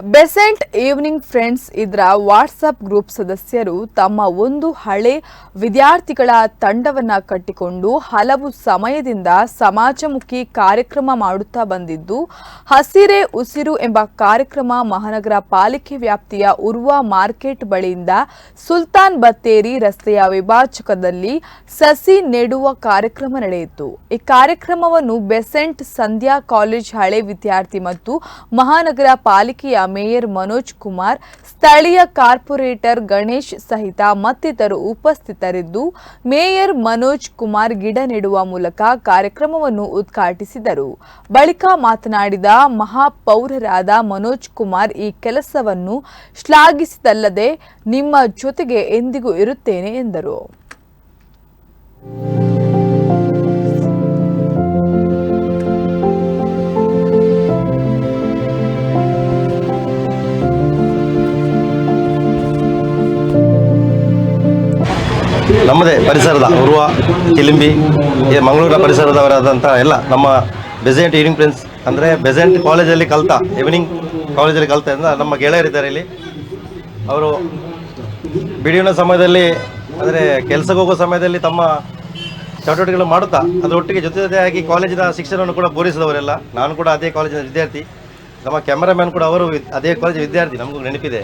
Besant evening friends, ಇದರ WhatsApp group ಸದಸ್ಯರು ತಮ್ಮ ಒಂದು ಹಳೆ ವಿದ್ಯಾರ್ಥಿಗಳ ತಂಡವನ್ನ ಕಟ್ಟಿಕೊಂಡು ಹಲವು ಸಮಯದಿಂದ ಸಮಾಜಮುಖಿ ಕಾರ್ಯಕ್ರಮ ಮಾಡುತ್ತಾ ಬಂದಿದ್ದು, ಹಸಿರೇ ಉಸಿರು ಎಂಬ ಕಾರ್ಯಕ್ರಮ ಮಹಾನಗರ ಪಾಲಿಕೆ ವ್ಯಾಪ್ತಿಯ ಉರ್ವ ಮಾರ್ಕೆಟ್ ಬಳಿಯಿಂದ ಸುಲ್ತಾನ್ ಬತ್ತೇರಿ ರಸ್ತೆಯ ವಿಭಾಜಕದಲ್ಲಿ ಸಸಿ ನೆಡುವ ಕಾರ್ಯಕ್ರಮ ನಡೆಯಿತು. ಈ ಕಾರ್ಯಕ್ರಮವನ್ನು ಬೆಸೆಂಟ್ ಸಂಧ್ಯಾ ಕಾಲೇಜ್ ಹಳೆ ವಿದ್ಯಾರ್ಥಿ ಮತ್ತು ಮಹಾನಗರ ಪಾಲಿಕೆಯ ಮೇಯರ್ ಮನೋಜ್ ಕುಮಾರ್, ಸ್ಥಳೀಯ ಕಾರ್ಪೊರೇಟರ್ ಗಣೇಶ್ ಸಹಿತ ಮತ್ತಿತರರು ಉಪಸ್ಥಿತರಿದ್ದು, ಮೇಯರ್ ಮನೋಜ್ ಕುಮಾರ್ ಗಿಡ ನೆಡುವ ಮೂಲಕ ಕಾರ್ಯಕ್ರಮವನ್ನು ಉದ್ಘಾಟಿಸಿದರು. ಬಳಿಕ ಮಾತನಾಡಿದ ಮಹಾಪೌರರಾದ ಮನೋಜ್ ಕುಮಾರ್, ಈ ಕೆಲಸವನ್ನು ಶ್ಲಾಘಿಸಿದಲ್ಲದೆ ನಿಮ್ಮ ಜೊತೆಗೆ ಎಂದಿಗೂ ಇರುತ್ತೇನೆ ಎಂದರು. ನಮ್ಮದೇ ಪರಿಸರದ ಉರುವ ಕಿಲಿಂಬಿ ಮಂಗಳೂರಿನ ಪರಿಸರದವರಾದಂಥ ಎಲ್ಲ ನಮ್ಮ ಬೆಸೆಂಟ್ ಈವ್ನಿಂಗ್ ಫ್ರೆಂಡ್ಸ್ ಅಂದರೆ ಬೆಸೆಂಟ್ ಕಾಲೇಜಲ್ಲಿ ಕಲ್ತ ಈವ್ನಿಂಗ್ ಕಾಲೇಜಲ್ಲಿ ಕಲ್ತ ನಮ್ಮ ಗೆಳೆಯರಿದ್ದಾರೆ ಇಲ್ಲಿ. ಅವರು ಬಿಡುವಿನ ಸಮಯದಲ್ಲಿ, ಅಂದರೆ ಕೆಲಸಕ್ಕೆ ಹೋಗೋ ಸಮಯದಲ್ಲಿ ತಮ್ಮ ಚಟುವಟಿಕೆಗಳು ಮಾಡುತ್ತಾ ಅದರ ಒಟ್ಟಿಗೆ ಜೊತೆ ಜೊತೆಯಾಗಿ ಕಾಲೇಜಿನ ಶಿಕ್ಷಣವನ್ನು ಕೂಡ ಪೂರೈಸಿದವರೆಲ್ಲ ನಾನು ಕೂಡ ಅದೇ ಕಾಲೇಜಿನ ವಿದ್ಯಾರ್ಥಿ. ನಮ್ಮ ಕ್ಯಾಮರಾಮ್ಯಾನ್ ಕೂಡ ಅವರು ಅದೇ ಕಾಲೇಜ್ ವಿದ್ಯಾರ್ಥಿ, ನಮಗೂ ನೆನಪಿದೆ.